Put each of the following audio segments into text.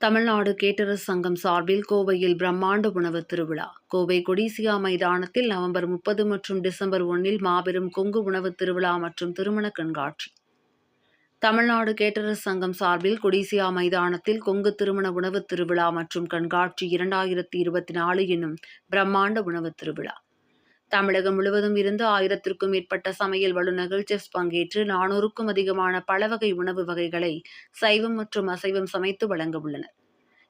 தமிழ்நாடு கேட்டரஸ் சங்கம் சார்பில் கோவையில் பிரம்மாண்ட உணவு திருவிழா. கோவை கொடிசியா மைதானத்தில் நவம்பர் முப்பது மற்றும் டிசம்பர் ஒன்றில் மாபெரும் கொங்கு உணவு திருவிழா மற்றும் திருமண கண்காட்சி. தமிழ்நாடு கேட்டரஸ் சங்கம் சார்பில் கொடிசியா மைதானத்தில் கொங்கு திருமண உணவு திருவிழா மற்றும் கண்காட்சி இரண்டாயிரத்தி இருபத்தி நாலு என்னும் பிரம்மாண்ட உணவு திருவிழா. தமிழகம் முழுவதும் இருந்து ஆயிரத்திற்கும் மேற்பட்ட சமையல் வல்லுநர்கள் செஃப் பங்கேற்று நானூறுக்கும் அதிகமான பல வகை உணவு வகைகளை சைவம் மற்றும் அசைவம் சமைத்து வழங்க உள்ளனர்.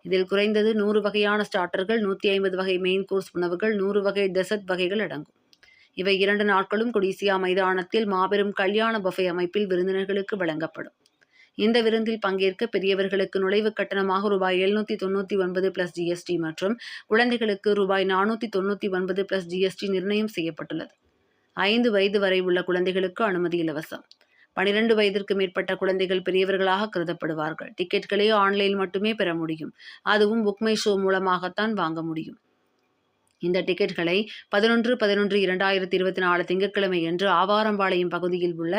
இதில் குறைந்தது நூறு வகையான ஸ்டார்டர்கள் நூற்றி ஐம்பது வகை மெயின் கோர்ஸ் உணவுகள் நூறு வகை டெசர்ட் வகைகள் அடங்கும். இவை இரண்டு நாட்களும் கொடிசியா மைதானத்தில் மாபெரும் கல்யாண பஃபே அமைப்பில் விருந்தினர்களுக்கு வழங்கப்படும். இந்த விருந்தில் பங்கேற்க பெரியவர்களுக்கு நுழைவு கட்டணமாக ரூபாய் எழுநூற்றி தொண்ணூற்றி ஒன்பது பிளஸ் ஜிஎஸ்டி மற்றும் குழந்தைகளுக்கு ரூபாய் நானூற்றி தொண்ணூற்றி ஒன்பது பிளஸ் ஜிஎஸ்டி நிர்ணயம் செய்யப்பட்டுள்ளது. ஐந்து வயது வரை உள்ள குழந்தைகளுக்கு அனுமதி இலவசம். பனிரெண்டு வயதிற்கு மேற்பட்ட குழந்தைகள் பெரியவர்களாக கருதப்படுவார்கள். டிக்கெட்களை ஆன்லைன் மட்டுமே பெற முடியும். அதுவும் புக்மை ஷோ மூலமாகத்தான் வாங்க முடியும். இந்த டிக்கெட்களை பதினொன்று பதினொன்று இரண்டாயிரத்தி இருபத்தி நாலு திங்கட்கிழமை அன்று ஆவாரம்பாளையம் பகுதியில் உள்ள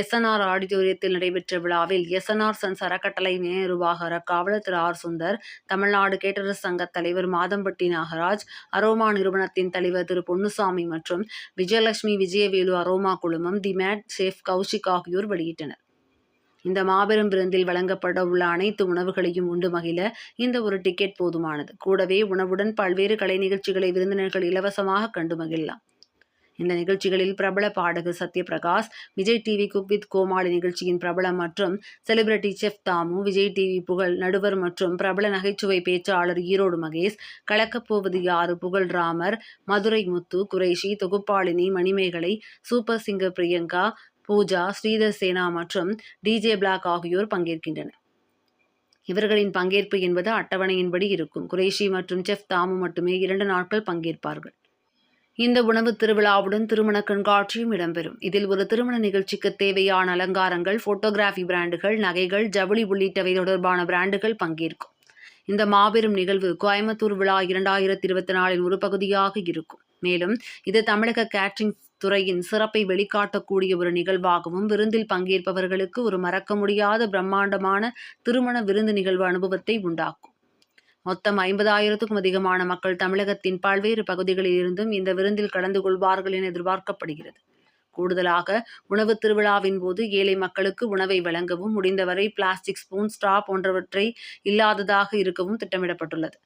எஸ்என்ஆர் ஆடிட்டோரியத்தில் நடைபெற்ற விழாவில் எஸ்என்ஆர் சன்ஸ் அறக்கட்டளை இணை நிர்வாக காவலர் திரு ஆர் சுந்தர் தமிழ்நாடு கேட்டரஸ் சங்க தலைவர் மாதம்பட்டி நாகராஜ் அரோமா நிறுவனத்தின் தலைவர் திரு பொன்னுசாமி மற்றும் விஜயலட்சுமி விஜயவேலு அரோமா குழுமம் தி மேட் சேஃப் கௌஷிக் ஆகியோர் வெளியிட்டனர். இந்த மாபெரும் விருந்தில் வழங்கப்பட உள்ள அனைத்து உணவுகளையும் உண்டு மகிழ இந்த ஒரு டிக்கெட் போதுமானது. கூடவே உணவுடன் பல்வேறு கலை நிகழ்ச்சிகளை விருந்தினர்கள் இலவசமாக கண்டு மகிழலாம். இந்த நிகழ்ச்சிகளில் பிரபல பாடகர் Sathyaprakash Vijay TV cook with Komali நிகழ்ச்சியின் பிரபலம் மற்றும் celebrity chef Damu Vijay TV புகழ் நடுவர் மற்றும் பிரபல நகைச்சுவை பேச்சாளர் ஈரோடு மகேஷ் கலக்கப்போவது யாரு புகழ் ராமர் மதுரை முத்து குறைஷி தொகுப்பாளினி மணிமேகலை சூப்பர் சிங்கர் பிரியங்கா பூஜா ஸ்ரீதர் சேனா மற்றும் டிஜே பிளாக் ஆகியோர் பங்கேற்கின்றனர். இவர்களின் பங்கேற்பு என்பது அட்டவணையின்படி இருக்கும். குரேஷி மற்றும் செஃப் தாமு மட்டுமே இரண்டு நாட்கள் பங்கேற்பார்கள். இந்த உணவு திருவிழாவுடன் திருமண கண்காட்சியும் இடம்பெறும். இதில் ஒரு திருமண நிகழ்ச்சிக்கு தேவையான அலங்காரங்கள் போட்டோகிராஃபி பிராண்டுகள் நகைகள் ஜவுளி உள்ளிட்டவை தொடர்பான பிராண்டுகள் பங்கேற்கும். இந்த மாபெரும் நிகழ்வு கோயம்புத்தூர் விழா இரண்டாயிரத்தி இருபத்தி நாலின் ஒரு பகுதியாக இருக்கும். மேலும் இது தமிழக கேட்ரிங் துறையின் சிறப்பை வெளிக்காட்டக்கூடிய ஒரு நிகழ்வாகவும் விருந்தில் பங்கேற்பவர்களுக்கு ஒரு மறக்க முடியாத பிரம்மாண்டமான திருமண விருந்து நிகழ்வு அனுபவத்தை உண்டாக்கும். மொத்தம் ஐம்பதாயிரத்துக்கும் அதிகமான மக்கள் தமிழகத்தின் பல்வேறு பகுதிகளில் இருந்தும் இந்த விருந்தில் கலந்து கொள்வார்கள் என எதிர்பார்க்கப்படுகிறது. கூடுதலாக உணவு திருவிழாவின் போது ஏழை மக்களுக்கு உணவை வழங்கவும் முடிந்தவரை பிளாஸ்டிக் ஸ்பூன் ஸ்ட்ரா போன்றவற்றை இல்லாததாக இருக்கவும் திட்டமிடப்பட்டுள்ளது.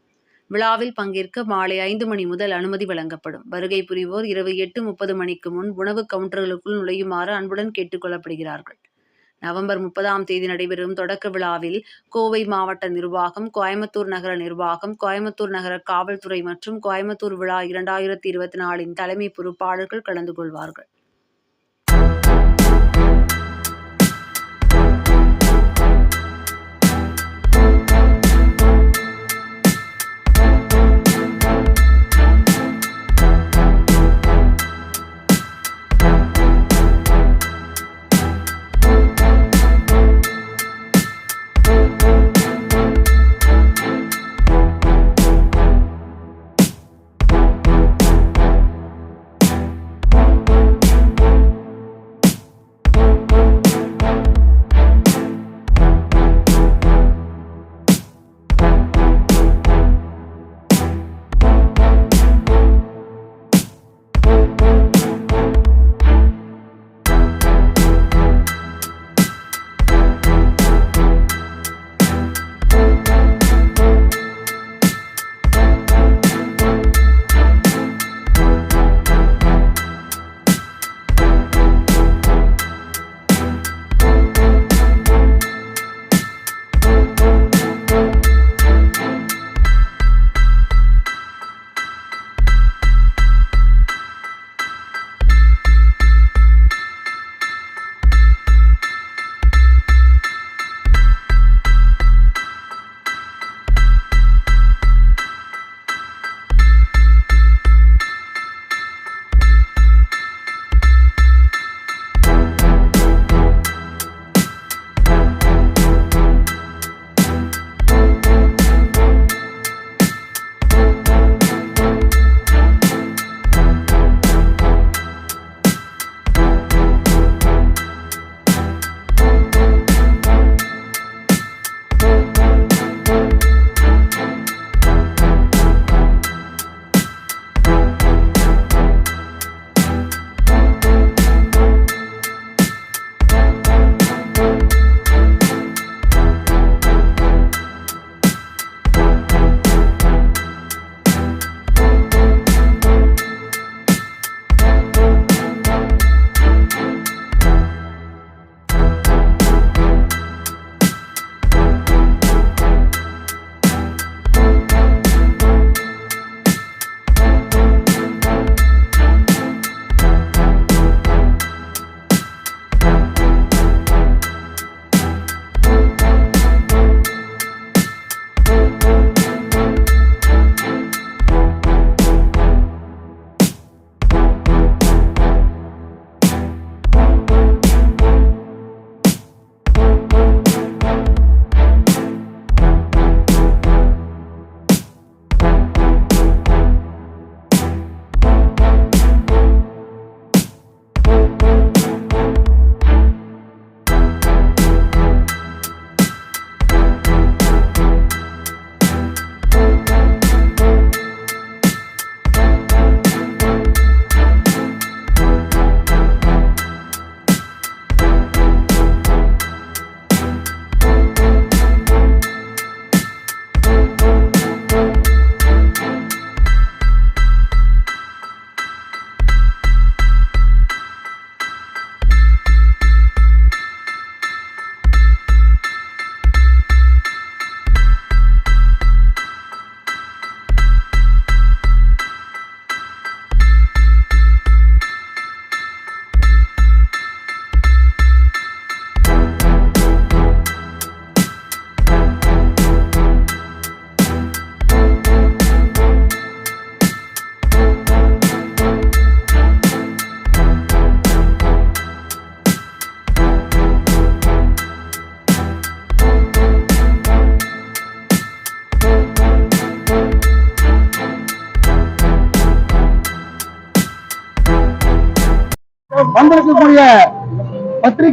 விழாவில் பங்கேற்க மாலை ஐந்து மணி முதல் அனுமதி வழங்கப்படும். வருகை புரிவோர் இரவு எட்டு முப்பது மணிக்கு முன் உணவு கவுண்டர்களுக்குள் நுழையுமாறு அன்புடன் கேட்டுக்கொள்ளப்படுகிறார்கள் நவம்பர் முப்பதாம் தேதி நடைபெறும் தொடக்க விழாவில் கோவை மாவட்ட நிர்வாகம் கோயம்புத்தூர் நகர நிர்வாகம் கோயம்புத்தூர் நகர காவல்துறை மற்றும் கோயம்புத்தூர் விழா இரண்டாயிரத்தி இருபத்தி நாலின் தலைமை பொறுப்பாளர்கள் கலந்து கொள்வார்கள்.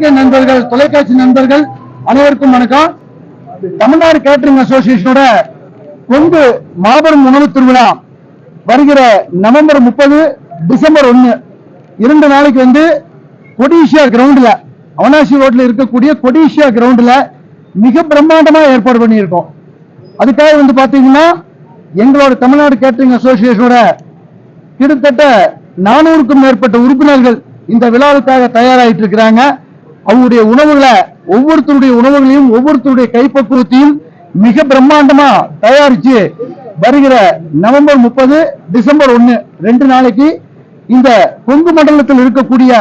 பத்திரிகை நண்பர்கள் தொலைக்காட்சி நண்பர்கள் அனைவருக்கும் வணக்கம். தமிழ்நாடு கேட்டரிங் அசோசியேஷனோட கொங்கு மாபெரும் உணவு திருவிழா வருகிற நவம்பர் முப்பது டிசம்பர் ஒன்னு. இரண்டு நாளைக்கு வந்து கொடிஷியா கிரவுண்ட்ல அவனாசி ரோட்ல இருக்கக்கூடிய கொடிஷியா கிரவுண்ட்ல மிக பிரம்மாண்டமா ஏற்பாடு பண்ணியிருக்கோம். அதுக்காக வந்து பாத்தீங்கன்னா எங்களோட தமிழ்நாடு கேட்டரிங் அசோசியேஷனோட கிட்டத்தட்ட நானூறுக்கும் மேற்பட்ட உறுப்பினர்கள் இந்த விழாவுக்காக தயாராயிட்டு இருக்கிறாங்க. அவருடைய உணவுகளை ஒவ்வொருத்தருடைய உணவுகளையும் ஒவ்வொருத்தருடைய கைப்பக்குவத்தையும் மிக பிரம்மாண்டமா தயாரிச்சு வருகிற நவம்பர் முப்பது டிசம்பர் ஒன்னு ரெண்டு நாளைக்கு இந்த கொங்கு மண்டலத்தில் இருக்கக்கூடிய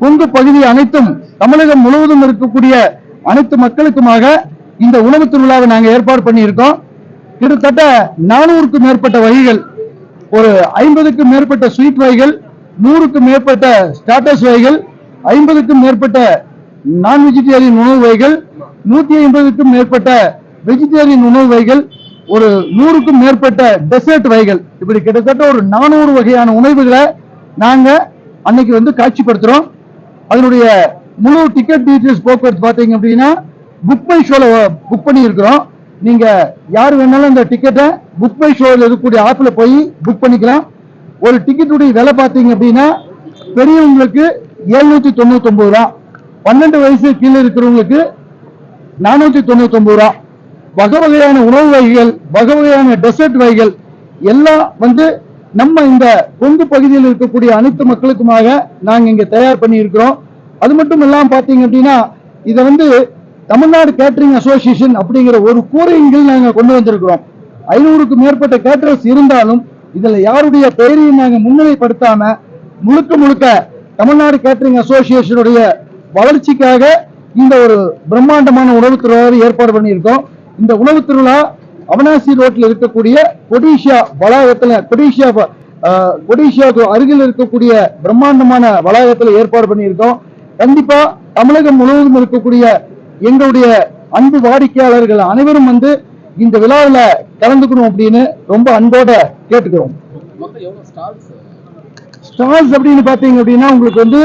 கொங்கு பகுதி அனைத்தும் தமிழகம் முழுவதும் இருக்கக்கூடிய அனைத்து மக்களுக்குமாக இந்த உணவு திருவிழாவை நாங்கள் ஏற்பாடு பண்ணியிருக்கோம். கிட்டத்தட்ட நானூறுக்கும் மேற்பட்ட வகைகள் ஒரு ஐம்பதுக்கும் மேற்பட்ட ஸ்வீட் வகைகள் நூறுக்கும் மேற்பட்ட ஸ்டாட்டஸ் வகைகள் ஐம்பதுக்கும் மேற்பட்ட நான் வெஜிடேரியன் உணவு வகைகள் நூத்தி ஐம்பதுக்கும் மேற்பட்ட வெஜிடேரியன் உணவு வகைகள் ஒரு நூறுக்கும் மேற்பட்ட டெசர்ட் வகைகள். இப்படி கிட்டத்தட்ட ஒரு நானூறு வகையான உணவுகளை நாங்க அன்னைக்கு வந்து காட்சிப்படுத்துறோம். அதனுடைய முழு டிக்கெட் டீட்டெயில்ஸ் போக்குவரத்து பாத்தீங்க அப்படின்னா புக் பை ஷோல புக் பண்ணி இருக்கிறோம் நீங்க யார் வேணாலும் இந்த டிக்கெட்டை புக் பை ஷோல இருக்கக்கூடிய ஆப்ல போய் புக் பண்ணிக்கலாம். ஒரு டிக்கெட்டுடைய விலை பார்த்தீங்க அப்படின்னா பெரியவங்களுக்கு எழுநூத்தி தொண்ணூத்தி ஒன்பது ரூபா. பன்னெண்டு வயசு கீழே இருக்கிறவங்களுக்கு நானூத்தி தொண்ணூத்தி ஒன்பது ரூபா. வகை வகையான உணவு வகைகள் வகை வகையான டெசர்ட் வகைகள் எல்லாம் வந்து நம்ம இந்த கொங்கு பகுதியில் இருக்கக்கூடிய அனைத்து மக்களுக்குமாக நாங்க இங்க தயார் பண்ணி இருக்கிறோம் அது மட்டும் இல்லாமல் பாத்தீங்க அப்படின்னா இதை வந்து தமிழ்நாடு கேட்டரிங் அசோசியேஷன் அப்படிங்கிற ஒரு கூரையின் நாங்கள் கொண்டு வந்திருக்கிறோம். ஐநூறுக்கும் மேற்பட்ட கேட்டரர்ஸ் இருந்தாலும் இதுல யாருடைய பெயரையும் நாங்கள் முன்னிலைப்படுத்தாம முழுக்க முழுக்க தமிழ்நாடு கேட்டரிங் அசோசியேஷனுடைய வளர்ச்சிக்காக இந்த ஒரு பிரம்மாண்டமான உணவு திருவிழாவை ஏற்பாடு பண்ணியிருக்கோம். இந்த உணவு திருவிழா அவனாசி ரோட்ல இருக்கக்கூடிய கொடிஷியா வளாகத்துல கொடிஷியா கொடிஷியாவுக்கு அருகில் இருக்கக்கூடிய பிரம்மாண்டமான வளாகத்துல ஏற்பாடு பண்ணியிருக்கோம். கண்டிப்பா தமிழகம் முழுவதும் இருக்கக்கூடிய எங்களுடைய அன்பு வாடிக்கையாளர்கள் அனைவரும் வந்து இந்த விழாவில் கலந்துக்கணும் அப்படின்னு ரொம்ப அன்போட கேட்டுக்கிறோம். ஸ்டால்ஸ் அப்படின்னு பாத்தீங்க அப்படின்னா உங்களுக்கு வந்து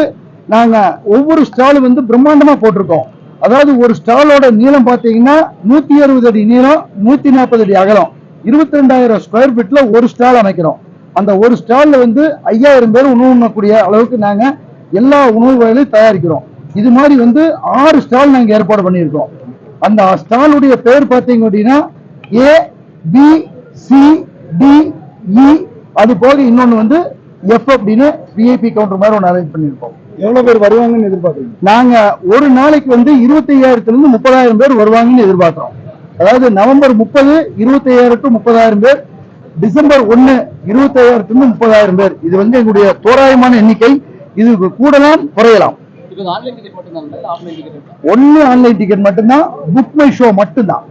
நாங்க ஒவ்வொரு ஸ்டால் வந்து பிரம்மாண்டமா போட்டிருக்கோம். அதாவது ஒரு ஸ்டாலோட நீளம் பாத்தீங்கன்னா நூத்தி அறுபது அடி நீளம் நூத்தி நாற்பது அடி அகலம். இருபத்தி ரெண்டாயிரம் ஸ்கொயர் ஃபீட்ல ஒரு ஸ்டால் அமைக்கிறோம். அந்த ஒரு ஸ்டால்ல வந்து ஐயாயிரம் பேர் உணவு உண்ணக்கூடிய அளவுக்கு நாங்க எல்லா உணவு வகைகளையும் தயாரிக்கிறோம். இது மாதிரி வந்து ஆறு ஸ்டால் நாங்க ஏற்பாடு பண்ணியிருக்கோம். அந்த ஸ்டாலுடைய பெயர் பார்த்தீங்க அப்படின்னா A B C D E அது போக இன்னொன்று வந்து எஃப் அப்படின்னு விஐபி கவுண்டர் மாதிரி ஒன்று அரேஞ்ச் பண்ணியிருக்கோம். எவ்வளவு பேர் வருவாங்கன்னு எதிர்பார்க்குறீங்க? நாங்க ஒரு நாளைக்கு வந்து இருபத்தி ஐயாயிரத்துல இருந்து முப்பதாயிரம் பேர் வருவாங்கன்னு எதிர்பார்க்கிறோம். அதாவது நவம்பர் முப்பது இருபத்தி ஐயாயிரம் டு முப்பதாயிரம் பேர் டிசம்பர் ஒன்னு இருபத்தி ஐயாயிரத்துல இருந்து முப்பதாயிரம் பேர். இது வந்து எங்களுடைய தோராயமான எண்ணிக்கை. இது கூடலாம் குறையலாம். ஒன்னு ஆன்லைன் டிக்கெட் மட்டும்தான் புக் மை ஷோ மட்டும்தான்.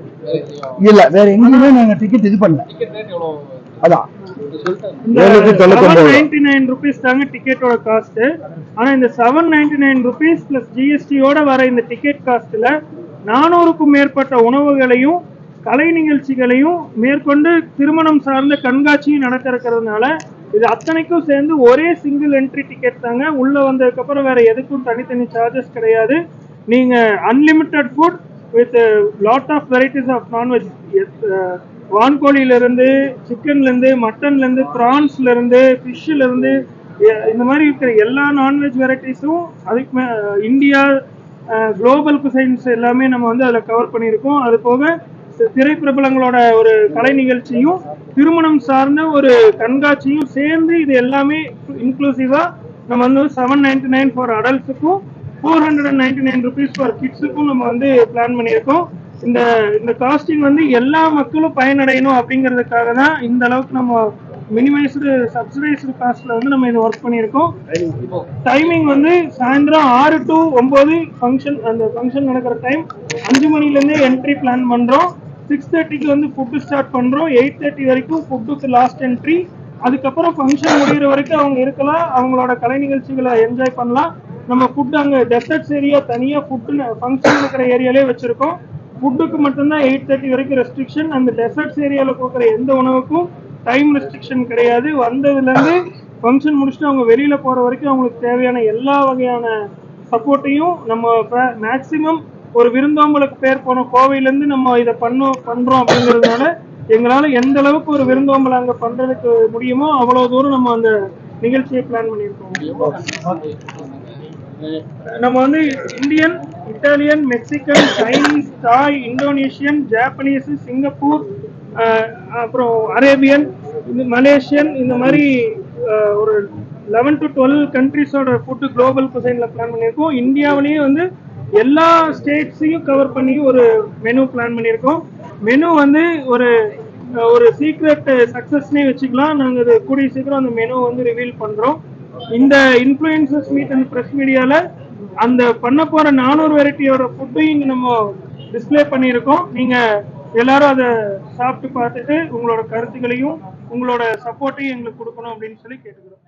இல்ல வேற எங்கேயுமே நாங்க டிக்கெட் இது பண்ணல. டிக்கெட் ரேட் எவ்வளவு? அதான். ஏழுநூத்தி. நைன்டி நைன் ருபீஸ் தாங்க டிக்கெட்டோட காஸ்ட் ஆனால் இந்த seven ninety nine rupees plus ஜிஎஸ்டியோட வர இந்த டிக்கெட் காஸ்ட்டில் நானூறுக்கும் மேற்பட்ட உணவுகளையும் கலை நிகழ்ச்சிகளையும் மேற்கொண்டு திருமணம் சார்ந்த கண்காட்சியும் நடக்க இது அத்தனைக்கும் சேர்ந்து ஒரே சிங்கிள் என்ட்ரி டிக்கெட் தாங்க. உள்ளே வந்ததுக்கப்புறம் வேறு எதுக்கும் தனித்தனி சார்ஜஸ் கிடையாது. நீங்கள் unlimited food with lot of varieties of non veg வான்கோழியிலேருந்து சிக்கன்லேருந்து மட்டன்லேருந்து ப்ரான்ஸ்லேருந்து ஃபிஷ்ஷுலேருந்து இந்த மாதிரி இருக்கிற எல்லா நான்வெஜ் வெரைட்டிஸும் அதுக்கு மே இந்தியா குளோபல் குசைன்ஸ் எல்லாமே நம்ம வந்து அதில் கவர் பண்ணியிருக்கோம். அது போக திரைப்பிரபலங்களோட ஒரு கலை நிகழ்ச்சியும் திருமணம் சார்ந்த ஒரு கண்காட்சியும் சேர்ந்து இது எல்லாமே இன்க்ளூசிவாக நம்ம வந்து seven ninety nine for அடல்ட்ஸுக்கும் four hundred and ninety nine rupees for கிட்ஸுக்கும் நம்ம வந்து பிளான் பண்ணியிருக்கோம். இந்த இந்த காஸ்டிங் வந்து எல்லா மக்களும் பயனடையணும் அப்படிங்கிறதுக்காக தான் இந்த அளவுக்கு நம்ம மினிமைஸ்டு சப்சிடைஸ்டு காஸ்ட்ல வந்து நம்ம இது ஒர்க் பண்ணியிருக்கோம். டைமிங் வந்து சாயந்தரம் ஆறு டு ஒன்பது ஃபங்க்ஷன் அந்த ஃபங்க்ஷன் நடக்கிற டைம் அஞ்சு மணிலேருந்தே என்ட்ரி பிளான் பண்ணுறோம் சிக்ஸ் தேர்ட்டிக்கு வந்து ஃபுட்டு ஸ்டார்ட் பண்ணுறோம் எயிட் தேர்ட்டி வரைக்கும் ஃபுட்டுக்கு லாஸ்ட் என்ட்ரி அதுக்கப்புறம் ஃபங்க்ஷன் முடிகிற வரைக்கும் அவங்க இருக்கலாம். அவங்களோட கலை நிகழ்ச்சிகளை என்ஜாய் பண்ணலாம். நம்ம ஃபுட் அங்கே டெசர்ட்ஸ் ஏரியா தனியாக ஃபுட்டு ஃபங்க்ஷன் இருக்கிற ஏரியாலே வச்சுருக்கோம். ஃபுட்டுக்கு மட்டும்தான் எயிட் தேர்ட்டி வரைக்கும் ரெஸ்ட்ரிக்ஷன் அந்த டெசர்ட்ஸ் ஏரியாவில் கொடுக்குற எந்த உணவுக்கும் டைம் ரெஸ்ட்ரிக்ஷன் கிடையாது. வந்ததுலேருந்து ஃபங்க்ஷன் முடிச்சுட்டு அவங்க வெளியில் போகிற வரைக்கும் அவங்களுக்கு தேவையான எல்லா வகையான சப்போர்ட்டையும் நம்ம மேக்சிமம் ஒரு விருந்தோம்பலுக்கு பேர் போனோம் கோவையிலேருந்து நம்ம இதை பண்ணோம் பண்ணுறோம் அப்படிங்கிறதுனால எங்களால் எந்த அளவுக்கு ஒரு விருந்தோம்பல் அங்கே பண்ணுறதுக்கு முடியுமோ அவ்வளோ தூரம் நம்ம அந்த நிகழ்ச்சியை பிளான் பண்ணியிருக்கோம். நம்ம வந்து Indian Italian Mexican Chinese Thai Indonesian Japanese Singapore அப்புறம் அரேபியன் இந்த மலேசியன் இந்த மாதிரி ஒரு லெவன் டு டுவெல் கண்ட்ரிஸோட ஃபுட்டு குளோபல் குசைனில் பிளான் பண்ணியிருக்கோம். இந்தியாவிலேயே வந்து எல்லா ஸ்டேட்ஸையும் கவர் பண்ணி ஒரு மெனு பிளான் பண்ணியிருக்கோம். மெனு வந்து ஒரு ஒரு சீக்ரெட் சக்ஸஸ்னே வச்சுக்கலாம். நாங்கள் அது கூடிய சீக்கிரம் அந்த மெனு வந்து ரிவீல் பண்ணுறோம் இந்த இன்ஃப்ளூயன்சஸ் மீட் அண்ட் ப்ரெஸ் மீடியாவில் அந்த பண்ண போகிற நானூறு வெரைட்டியோட ஃபுட்டையும் இங்கே நம்ம டிஸ்ப்ளே பண்ணியிருக்கோம். நீங்கள் எல்லாரும் அதை சாப்பிட்டு பார்த்துட்டு உங்களோட கருத்துக்களையும் உங்களோட சப்போர்ட்டையும் எங்களுக்கு கொடுக்கணும் அப்படின்னு சொல்லி கேட்டுக்கிறோம்.